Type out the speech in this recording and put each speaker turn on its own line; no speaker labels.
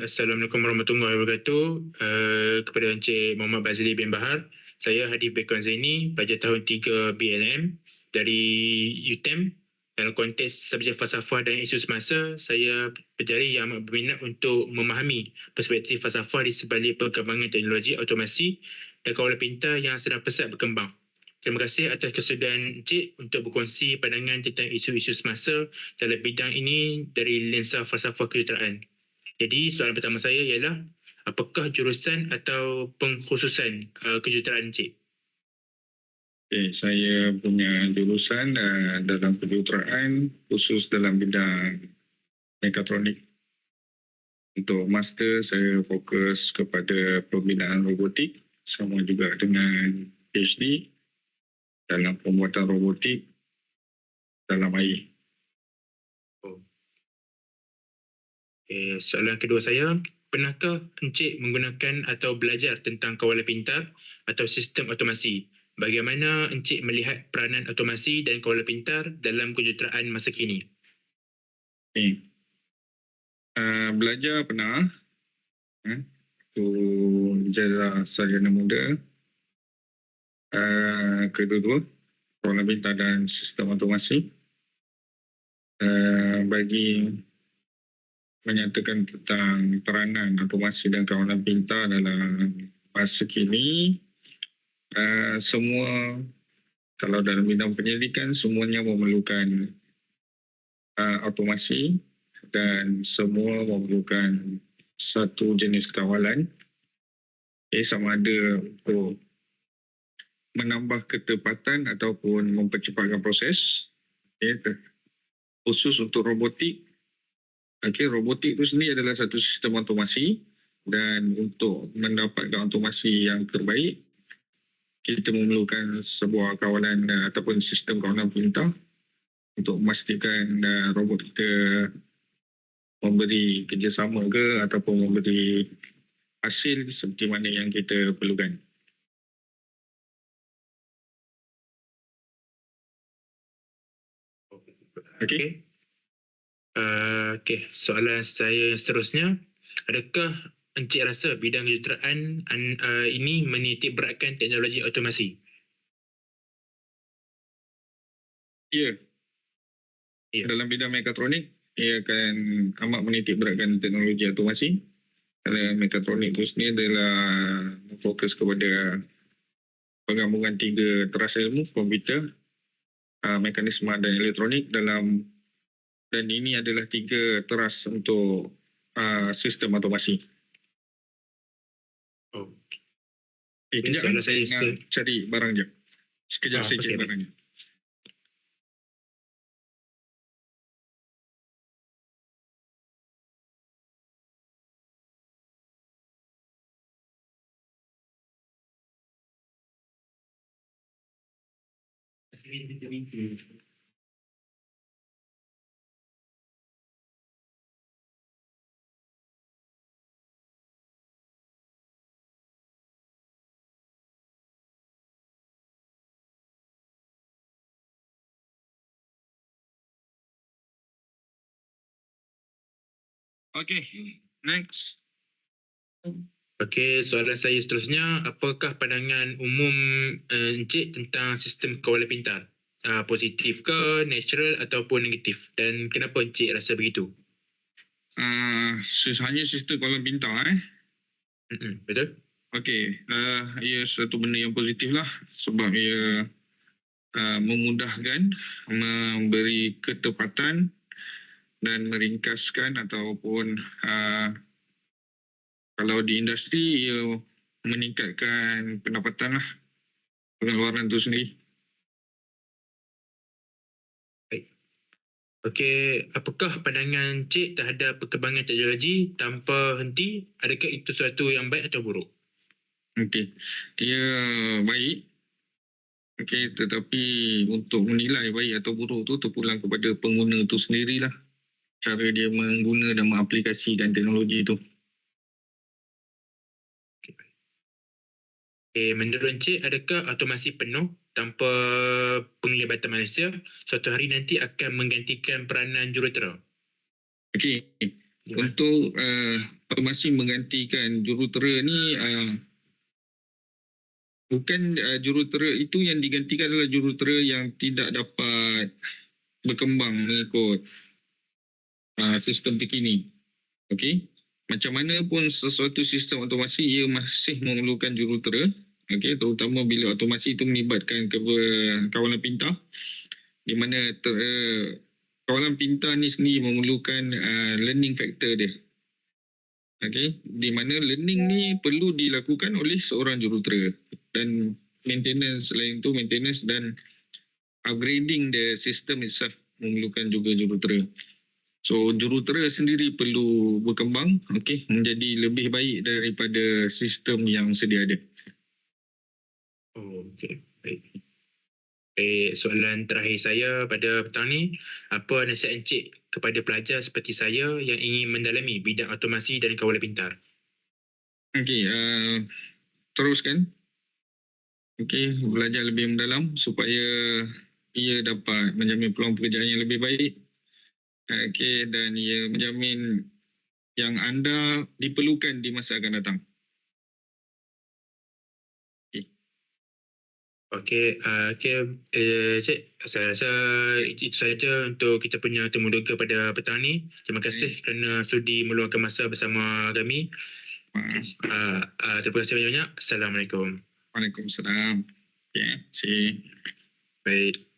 Assalamualaikum warahmatullahi wabarakatuh. Uh, kepada Encik Muhammad Bazili bin Bahar, saya Hadi Bekon Zaini, pelajar tahun 3 BLM dari UTEM. Dalam konteks subjek falsafah dan isu semasa, saya penjari yang amat berminat untuk memahami perspektif falsafah di sebalik perkembangan teknologi otomasi dan kawalan pintar yang sedang pesat berkembang. Terima kasih atas kesudahan Encik untuk berkongsi pandangan tentang isu-isu semasa dalam bidang ini dari lensa falsafah kejuruteraan. Jadi soalan pertama saya ialah apakah jurusan atau pengkhususan uh, kejuruteraan Encik?
Okay, saya punya jurusan uh, dalam kejuruteraan khusus dalam bidang mekatronik. Untuk master saya fokus kepada pembinaan robotik sama juga dengan PhD dalam pembuatan robotik dalam air.
Okay, soalan kedua saya, pernahkah Encik menggunakan atau belajar tentang kawalan pintar atau sistem otomasi? Bagaimana Encik melihat peranan otomasi dan kawalan pintar dalam kejuruteraan masa kini?
Uh, belajar pernah eh, tu jasa sarjana muda uh, kedua-dua kawalan pintar dan sistem otomasi uh, bagi menyatakan tentang peranan otomasi dan kawalan pintar dalam masa kini. Uh, semua kalau dalam bidang penyelidikan semuanya memerlukan uh, otomasi dan semua memerlukan satu jenis kawalan. Eh, sama ada untuk menambah ketepatan ataupun mempercepatkan proses eh, khusus untuk robotik Okay, robotik itu sendiri adalah satu sistem otomasi dan untuk mendapatkan otomasi yang terbaik, kita memerlukan sebuah kawalan uh, ataupun sistem kawalan perintah untuk memastikan uh, robot kita memberi kerjasama ke ataupun memberi hasil seperti mana yang kita perlukan.
Okay. Okay. Uh, okay, soalan saya yang seterusnya. Adakah Encik rasa bidang kejuruteraan uh, ini menitik beratkan teknologi otomasi?
Ya. Yeah. Dalam bidang mekatronik, ia akan amat menitik beratkan teknologi otomasi. Kerana mekatronik itu sendiri adalah fokus kepada penggabungan tiga teras ilmu, komputer, uh, mekanisme dan elektronik dalam dan ini adalah tiga teras untuk uh, sistem otomasi.
Oh.
Eh, kejap okay, saya tengah cari barang je. Sekejap ah, saya okay. cari barang je. Thank you. Okay, next.
Okay, soalan saya seterusnya, apakah pandangan umum uh, Encik tentang sistem kawalan pintar? Uh, positif ke, natural ataupun negatif? Dan kenapa Encik rasa begitu?
Uh, hanya sistem kawalan pintar eh?
Mm-mm, betul.
Okay, uh, ia satu benda yang positif lah sebab ia uh, memudahkan, memberi ketepatan dan meringkaskan ataupun uh, kalau di industri ia meningkatkan pendapatan lah pengeluaran itu sendiri.
Okey, apakah pandangan Cik terhadap perkembangan teknologi tanpa henti? Adakah itu sesuatu yang baik atau buruk?
Okey, dia baik. Okey, tetapi untuk menilai baik atau buruk tu terpulang kepada pengguna itu sendirilah cara dia mengguna dan mengaplikasikan teknologi itu.
Okay, menurut Encik, adakah otomasi penuh tanpa penglibatan manusia suatu hari nanti akan menggantikan peranan jurutera?
Okey,
Gimana?
untuk uh, automasi menggantikan jurutera ni uh, bukan uh, jurutera itu yang digantikan adalah jurutera yang tidak dapat berkembang mengikut uh, sistem terkini. Okey. Macam mana pun sesuatu sistem automasi ia masih memerlukan jurutera. Okey, terutama bila automasi itu melibatkan kawalan pintar di mana ter, uh, kawalan pintar ni sendiri memerlukan uh, learning factor dia. Okey, di mana learning ni perlu dilakukan oleh seorang jurutera dan maintenance lain tu maintenance dan upgrading the system itself memerlukan juga jurutera. So jurutera sendiri perlu berkembang okey menjadi lebih baik daripada sistem yang sedia ada.
Oh, okey. Baik. Eh, soalan terakhir saya pada petang ni, apa nasihat Encik kepada pelajar seperti saya yang ingin mendalami bidang automasi dan kawalan pintar?
Okey, uh, teruskan. Okey, belajar lebih mendalam supaya ia dapat menjamin peluang pekerjaan yang lebih baik. Okey, dan ia menjamin yang anda diperlukan di masa akan datang.
Okey, uh, okey, eh, Cik, saya rasa itu saja untuk kita punya temu duga pada petang ni. Terima kasih kerana sudi meluangkan masa bersama kami.
Uh,
Uh, uh, terima kasih banyak-banyak. Assalamualaikum.
Waalaikumsalam. Ya, okay, see.
Baik.